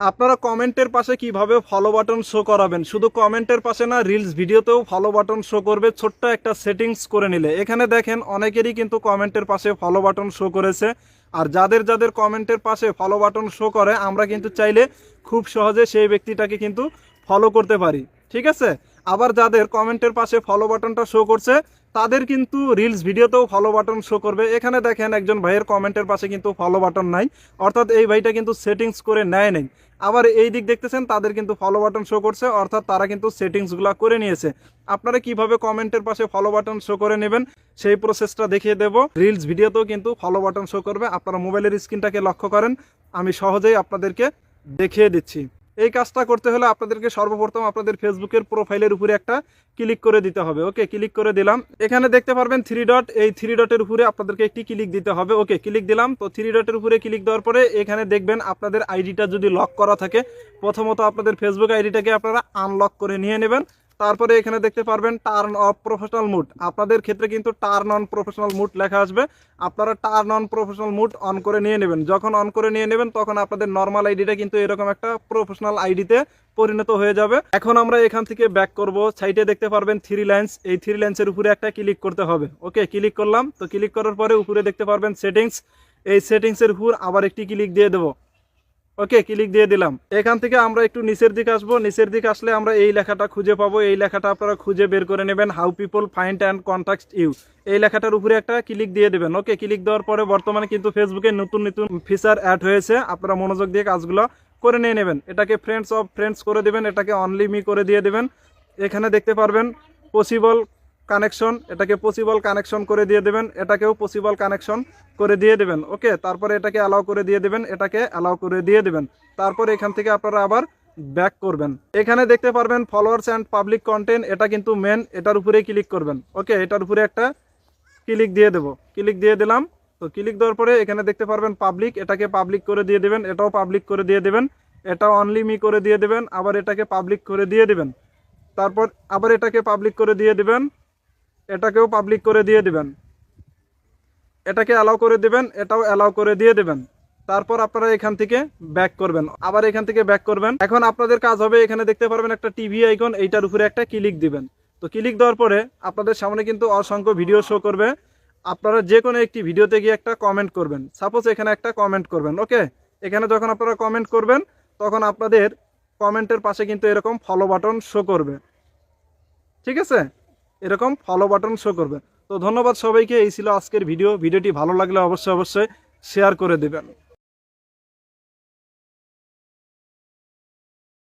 আপনারা কমেন্টের পাশে কীভাবে ফলো বাটন শো করাবেন? শুধু কমেন্টের পাশে না রিলস ভিডিওতেও ফলো বাটন শো করবে। ছোট্ট একটা সেটিংস করে নিলে। এখানে দেখেন, অনেকেরই কিন্তু কমেন্টের পাশে ফলো বাটন শো করেছে। আর যাদের যাদের কমেন্টের পাশে ফলো বাটন শো করে, আমরা কিন্তু চাইলে খুব সহজে সেই ব্যক্তিটাকে কিন্তু ফলো করতে পারি। ঠিক আছে? আবার যাদের কমেন্টের পাশে ফলো বাটনটা শো করছে, তাদের কিন্তু রিলস ভিডিওতেও ফলো বাটন শো করবে। এখানে দেখেন, একজন ভাইয়ের কমেন্টের পাশে কিন্তু ফলো বাটন নাই। অর্থাৎ এই ভাইটা কিন্তু সেটিংস করে নেয় নেই। আবার এই দিক দেখতেছেন, তাদের কিন্তু ফলো বাটন শো করছে, অর্থাৎ তারা কিন্তু সেটিংসগুলো করে নিয়েছে। আপনারা কীভাবে কমেন্টের পাশে ফলো বাটন শো করে নেবেন, সেই প্রসেসটা দেখিয়ে দেব। রিলস ভিডিওতেও কিন্তু ফলো বাটন শো করবে, আপনারা মোবাইলের স্ক্রিনটাকে লক্ষ্য করেন, আমি সহজেই আপনাদেরকে দেখিয়ে দিচ্ছি। এই কাজটা করতে হলে আপনাদেরকে সর্বপ্রথম আপনাদের ফেসবুকের প্রোফাইলের উপরে একটা ক্লিক করে দিতে হবে। ওকে, ক্লিক করে দিলাম। এখানে দেখতে পারবেন থ্রি ডট এই থ্রি ডটের উপরে আপনাদেরকে একটি ক্লিক দিতে হবে। ওকে, ক্লিক দিলাম। তো থ্রি ডটের উপরে ক্লিক দেওয়ার পরে এখানে দেখবেন আপনাদের আইডিটা যদি লক করা থাকে, প্রথমত আপনাদের ফেসবুক আইডিটাকে আপনারা আনলক করে নিয়ে নেবেন। তারপরে এখানে দেখতে পারবেন টার্ন অফ প্রফেশনাল মুড আপনাদের ক্ষেত্রে কিন্তু টার্ন অন প্রফেশনাল মুড লেখা আসবে। আপনারা turn on professional mood on করে নিয়ে নেবেন। যখন অন করে নিয়ে নেবেন, তখন আপনাদের নর্মাল আইডিটা কিন্তু এরকম একটা প্রফেশনাল আইডিতে পরিণত হয়ে যাবে। এখন আমরা এখান থেকে ব্যাক করব। সাইটে দেখতে পারবেন থ্রি লাইন্স এই থ্রি লাইন্সের উপরে একটা ক্লিক করতে হবে। ওকে ক্লিক করলাম। তো ক্লিক করার পরে উপরে দেখতে পারবেন সেটিংস এই সেটিংসের উপর আবার একটি ক্লিক দিয়ে দেবো। ওকে ক্লিক দিয়ে দিলাম। এখান থেকে আমরা একটু নিচের দিকে আসব। নিচের দিকে আসলে আমরা এই লেখাটা খুঁজে পাবো। এই লেখাটা আপনারা খুঁজে বের করে নেবেন how people find and contact you এই লেখাটার উপরে একটা ক্লিক দিয়ে দেবেন। ওকে ক্লিক দেওয়ার পরে বর্তমানে কিন্তু ফেসবুকে নতুন নতুন ফিচার অ্যাড হয়েছে। আপনারা মনোযোগ দিয়ে কাজগুলো করে নিয়ে নেবেন। এটাকে ফ্রেন্ডস অফ ফ্রেন্ডস করে দেবেন। এটাকে অনলি মি করে দিয়ে দেবেন। এখানে দেখতে পারবেন পসিবল কানেকশন এটাকে পসিবল কানেকশন করে দিয়ে দেবেন, এটাকেও পসিবল কানেকশন করে দিয়ে দেবেন ওকে তারপরে এটাকে অ্যালাউ করে দিয়ে দেবেন, এটাকে অ্যালাউ করে দিয়ে দেবেন। তারপর এখান থেকে আপনারা আবার ব্যাক করবেন। এখানে দেখতে পারবেন ফলোয়ার্স অ্যান্ড পাবলিক কন্টেন্ট এটা কিন্তু মেন এটার উপরেই ক্লিক করবেন ওকে এটার উপরে একটা ক্লিক দিয়ে দেবো ক্লিক দিয়ে দিলাম, তো ক্লিক দেওয়ার পরে এখানে দেখতে পারবেন পাবলিক এটাকে পাবলিক করে দিয়ে দেবেন, এটাও পাবলিক করে দিয়ে দেবেন, এটা অনলি মি করে দিয়ে দেবেন, আবার এটাকে পাবলিক করে দিয়ে দেবেন। তারপর আবার এটাকে পাবলিক করে দিয়ে দিবেন এটাকেও পাবলিক করে দিয়ে দিবেন। এটাকে অ্যালাউ করে দিবেন, এটাও অ্যালাউ করে দিয়ে দেবেন। তারপর আপনারা এখান থেকে ব্যাক করবেন। আবার এখান থেকে ব্যাক করবেন। এখন আপনাদের কাজ হবে, এখানে দেখতে পারবেন একটা টিভি আইকন এইটার উপরে একটা ক্লিক দিবেন। তো ক্লিক দেওয়ার পরে আপনাদের সামনে কিন্তু অসংখ্য ভিডিও শো করবে। আপনারা যে কোনো একটি ভিডিওতে গিয়ে একটা কমেন্ট করবেন। সাপোজ এখানে একটা কমেন্ট করবেন ওকে এখানে যখন আপনারা কমেন্ট করবেন, তখন আপনাদের কমেন্টের পাশে কিন্তু এরকম ফলো বাটন শো করবে। ঠিক আছে? এরকম ফলো বাটন শো করবে। তো ধন্যবাদ সবাইকে, এই ছিল আজকের ভিডিও ভিডিওটি ভালো লাগলে অবশ্যই অবশ্যই শেয়ার করে দেবেন।